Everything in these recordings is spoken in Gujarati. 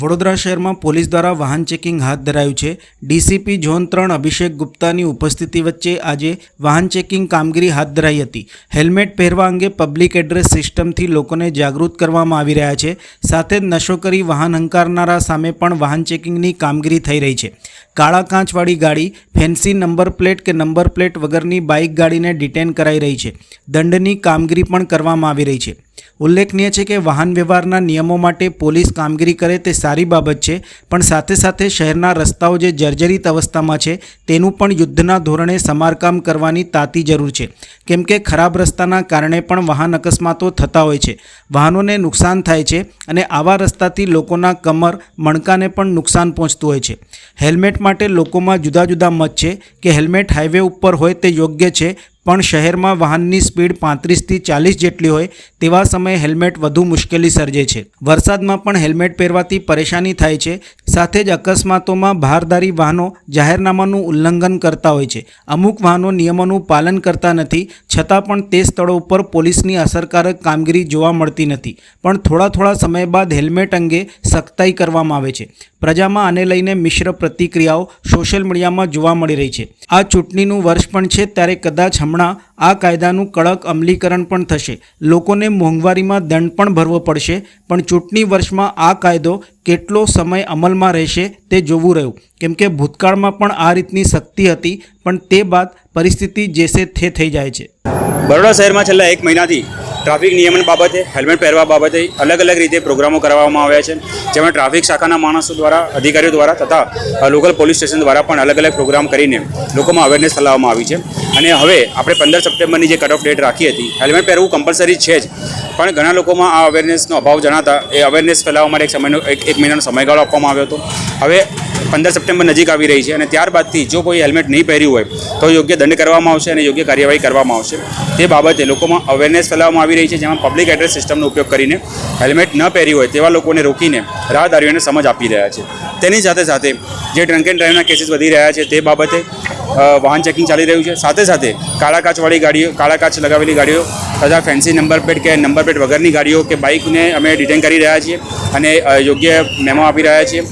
વડોદરા શહેરમાં પોલીસ દ્વારા વાહન ચેકિંગ હાથ ધરાયું છે. ડીસીપી ઝોન ત્રણ, અભિષેક ગુપ્તાની ઉપસ્થિતિ વચ્ચે આજે વાહન ચેકિંગ કામગીરી હાથ ધરાઈ હતી. હેલ્મેટ પહેરવા અંગે પબ્લિક એડ્રેસ સિસ્ટમથી લોકોને જાગૃત કરવામાં આવી રહ્યા છે. સાથે જ નશો કરી વાહન હંકારનારા સામે પણ વાહન ચેકિંગની કામગીરી થઈ રહી છે. કાળા કાંચવાળી ગાડી, ફેન્સી નંબર પ્લેટ કે નંબર પ્લેટ વગરની બાઇક ગાડીને ડિટેન કરાઈ રહી છે. દંડની કામગીરી પણ કરવામાં આવી રહી છે. ઉલ્લેખનીય છે કે વાહન વ્યવહારના નિયમો માટે પોલીસ કામગીરી કરે તે સારી બાબત છે, પણ સાથે સાથે શહેરના રસ્તાઓ જે જર્જરિત અવસ્થામાં છે, તેનું પણ યુદ્ધના ધોરણે સમારકામ કરવાની તાતી જરૂર છે. કેમ કે ખરાબ રસ્તાના કારણે પણ વાહન અકસ્માતો થતા હોય છે. વાહનોને નુકસાન થાય છે અને આવા રસ્તાથી લોકોના કમર, મણકાને પણ નુકસાન પહોંચતું હોય છે. હેલ્મેટ માટે લોકોમાં જુદા જુદા મત છે કે હેલ્મેટ હાઈવે ઉપર હોય તે યોગ્ય છે પણ શહેરમાં વાહનની સ્પીડ પાંત્રીસથી ચાલીસ જેટલી હોય તેવા સમયે હેલ્મેટ વધુ મુશ્કેલી સર્જે છે. વરસાદમાં પણ હેલ્મેટ પહેરવાથી પરેશાની થાય છે. સાથે જ અકસ્માતોમાં ભારદારી વાહનો જાહેરનામાનું ઉલ્લંઘન કરતા હોય છે. અમુક વાહનો નિયમોનું પાલન કરતા નથી, છતાં પણ તે સ્થળો ઉપર પોલીસની અસરકારક કામગીરી જોવા મળતી નથી. પણ થોડા થોડા સમય બાદ હેલ્મેટ અંગે સખ્તાઈ કરવામાં આવે છે. પ્રજામાં આને લઈને મિશ્ર પ્રતિક્રિયાઓ સોશિયલ મીડિયામાં જોવા મળી રહી છે. આ ચૂંટણીનું વર્ષ પણ છે, ત્યારે કદાચ હમણાં આ કાયદાનું કડક અમલીકરણ પણ થશે. લોકોને મોંઘવારીમાં દંડ પણ ભરવો પડશે, પણ ચૂંટણી વર્ષમાં આ કાયદો કેટલો સમય અમલમાં રહેશે તે જોવું રહ્યું. કેમ કે ભૂતકાળમાં પણ આ રીતની શક્તિ હતી, પણ તે બાદ પરિસ્થિતિ જેસે થે થઈ જાય છે. બરોડા શહેરમાં છેલ્લા એક મહિનાથી ટ્રાફિક નિયમન બાબતે, હેલ્મેટ પહેરવા બાબતે અલગ અલગ રીતે પ્રોગ્રામો કરવામાં આવ્યા છે. જેમાં ટ્રાફિક શાખાના માણસો દ્વારા, અધિકારીઓ દ્વારા તથા લોકલ પોલીસ સ્ટેશન દ્વારા પણ અલગ અલગ પ્રોગ્રામ કરીને લોકોમાં અવેરનેસ ફેલાવવામાં આવી છે. અને હવે આપણે પંદર સપ્ટેમ્બરની જે કટ ઓફ ડેટ રાખી હતી, હેલ્મેટ પહેરવું કમ્પલસરી છે જ. પણ ઘણા લોકોમાં આ અવેરનેસનો અભાવ જણાતા, એ અવેરનેસ ફેલાવવા માટે એક સમયનો, એક એક મહિનાનો સમયગાળો આપવામાં આવ્યો હતો. હવે પંદર સપ્ટેમ્બર નજીક આવી રહી છે અને ત્યારબાદથી જો કોઈ હેલ્મેટ નહીં પહેર્યું હોય, તો યોગ્ય દંડ કરવામાં આવશે અને યોગ્ય કાર્યવાહી કરવામાં આવશે. તે બાબતે લોકોમાં અવેરનેસ ફેલાવવામાં આવી રહી છે, જેમાં પબ્લિક એડ્રેસ સિસ્ટમનો ઉપયોગ કરીને હેલ્મેટ ન પહેરી હોય તેવા લોકોને રોકીને રાહદારીઓને સમજ આપી રહ્યા છે. તેની સાથે સાથે જે ડ્રંક એન્ડ ડ્રાઈવના કેસીસ વધી રહ્યા છે, તે બાબતે વાહન ચેકિંગ ચાલી રહ્યું છે. સાથે સાથે કાળા કાચવાળી ગાડીઓ, કાળા કાચ લગાવેલી ગાડીઓ તથા ફેન્સી નંબર પ્લેટ કે નંબર પ્લેટ વગરની ગાડીઓ કે બાઇકને અમે ડિટેન કરી રહ્યા છીએ અને યોગ્ય મેમો આપી રહ્યા છીએ.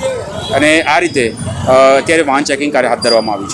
અને આ રીતે અત્યારે વાહન ચેકિંગ કાર્ય હાથ ધરવામાં આવ્યું છે.